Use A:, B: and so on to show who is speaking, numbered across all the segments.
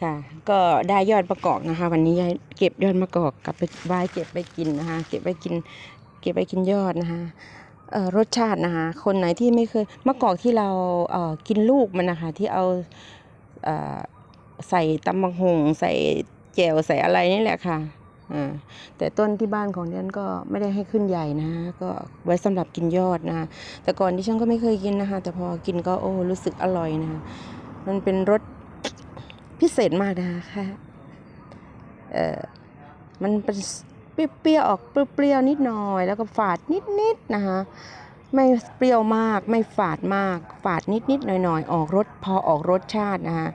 A: ค่ะ ก็ได้ยอดมะกอกนะคะ วันนี้ยายเก็บยอดมะกอกกลับไปไว้เก็บไปกินนะคะ เก็บไปกิน เก็บไปกินยอดนะคะเอ่อรสชาตินะคะ คนไหนที่ไม่เคยมะกอกที่เราเอ่อกินลูกมันนะคะ ที่เอาเอ่อใส่ตำบักหงใส่แจ่วใส่อะไรนี่แหละค่ะอ่าแต่ต้นที่บ้านของดิฉันก็ไม่ได้ให้ขึ้นใหญ่นะก็ไว้สำหรับกินยอดนะแต่ก่อนที่ฉันก็ไม่เคยกินนะคะ แต่พอกินก็โอ้รู้สึกอร่อยนะคะมันเป็นรส พิเศษมากนะคะค่ะเออมันเป็นเปรี้ยวๆออกเปรี้ยวๆนิดหน่อย แล้วก็ฝาดนิดๆนะคะไม่เปรี้ยวมากไม่ฝาดมาก ฝาดนิดๆหน่อยๆ ออกรสพอออกรสชาตินะคะ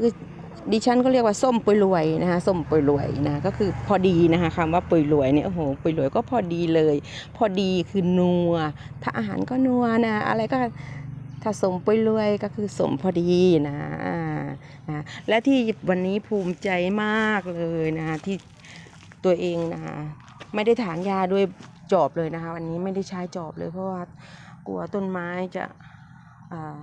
A: คือดิฉันก็เรียกว่าส้มปุยรวยนะคะส้มปุยรวยนะก็คือพอดีนะคะคำว่าปุยรวยเนี่ยโอ้โหปุยรวยก็พอดีเลย พอดีคือนัว ถ้าอาหารก็นัวนะอะไรก็ถ้าสมปุยรวยก็คือสมพอดีนะ นะและที่วันนี้ภูมิใจมากเลยนะที่ตัวเองนะคะไม่ได้ถางยาด้วยจอบเลยนะคะวันนี้ไม่ได้ใช้จอบเลยเพราะว่ากลัวต้นไม้จะอ่า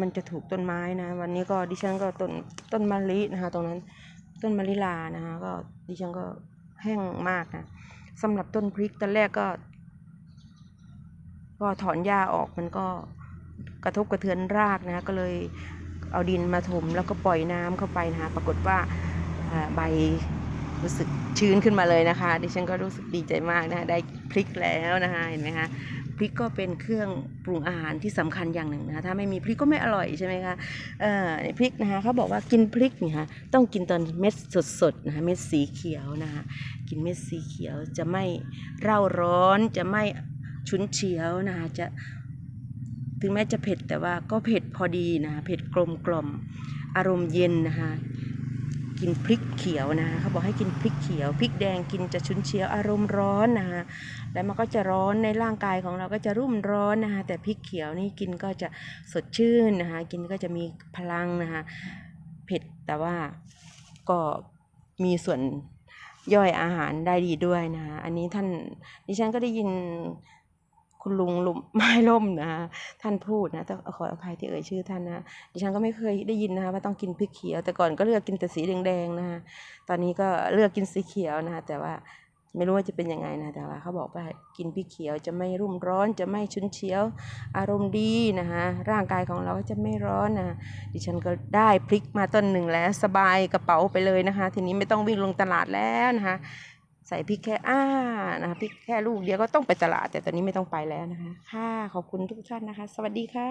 A: มันจะถูกต้นไม้นะ วันนี้ก็ดิฉันก็ต้นต้นมะลินะคะ ตรงนั้นต้นมะลิลานะคะ ก็ดิฉันก็แห้งมากนะสำหรับต้นพริกตอนแรกก็ ก็ถอนหญ้าออกมันก็กระทบกระเทือนรากนะ ก็เลย เอาดินมาถมแล้วก็ปล่อยน้ำเข้าไปนะคะปรากฏว่าใบรู้สึกชื้นขึ้นมาเลยนะคะ ดิฉันก็รู้สึกดีใจมากนะคะได้พริกแล้วนะคะเห็นไหมคะพริกก็เป็นเครื่องปรุงอาหารที่สำคัญอย่างหนึ่งนะคะถ้าไม่มีพริกก็ไม่อร่อยใช่ไหมคะเอ่อพริกนะคะเขาบอกว่ากินพริกเนี่ยค่ะต้องกินตอนเม็ดสดๆนะคะเม็ดสีเขียวนะคะกินเม็ดสีเขียวจะไม่เร่าร้อนจะไม่ฉุนเฉียวนะคะจะ ถึงแม้จะเผ็ดแต่ว่าก็เผ็ดพอดีนะคะเผ็ดกลมกล่อมอารมณ์เย็นนะคะกินพริกเขียวนะคะเขาบอกให้กินพริกเขียวพริกแดงกินจะฉุนเฉียวอารมณ์ร้อนนะคะแล้วมันก็จะร้อนในร่างกายของเราก็จะรุ่มร้อนนะคะแต่พริกเขียวนี่กินก็จะสดชื่นนะคะกินก็จะมีพลังนะคะเผ็ดแต่ว่าก็มีส่วนย่อยอาหารได้ดีด้วยนะคะอันนี้ท่านดิฉันก็ได้ยิน คุณลุงลุมไม้ล่มนะท่านพูดนะต้องขออภัยที่เอ่ยชื่อท่านนะดิฉันก็ไม่เคยได้ยินนะคะว่าต้องกินพริกเขียว แต่ก่อนก็เลือกกินแต่สีแดงๆนะคะตอนนี้ก็เลือกกินสีเขียวนะคะแต่ว่าไม่รู้ว่าจะเป็นยังไงนะแต่ว่าเขาบอกว่ากินพริกเขียวจะไม่รุ่มร้อนจะไม่ชุนเฉียว อารมณ์ดีนะคะร่างกายของเราก็จะไม่ร้อนนะดิฉันก็ได้พริกมาต้นหนึ่งแล้ว สบายกระเป๋าไปเลยนะคะ ทีนี้ไม่ต้องวิ่งลงตลาดแล้วนะคะ ใส่พริกแค่อ้านะคะพริกแค่ลูกเดียวก็ต้องไปตลาดแต่ตอนนี้ไม่ต้องไปแล้วนะคะ ค่ะขอบคุณทุกท่านนะคะ สวัสดีค่ะ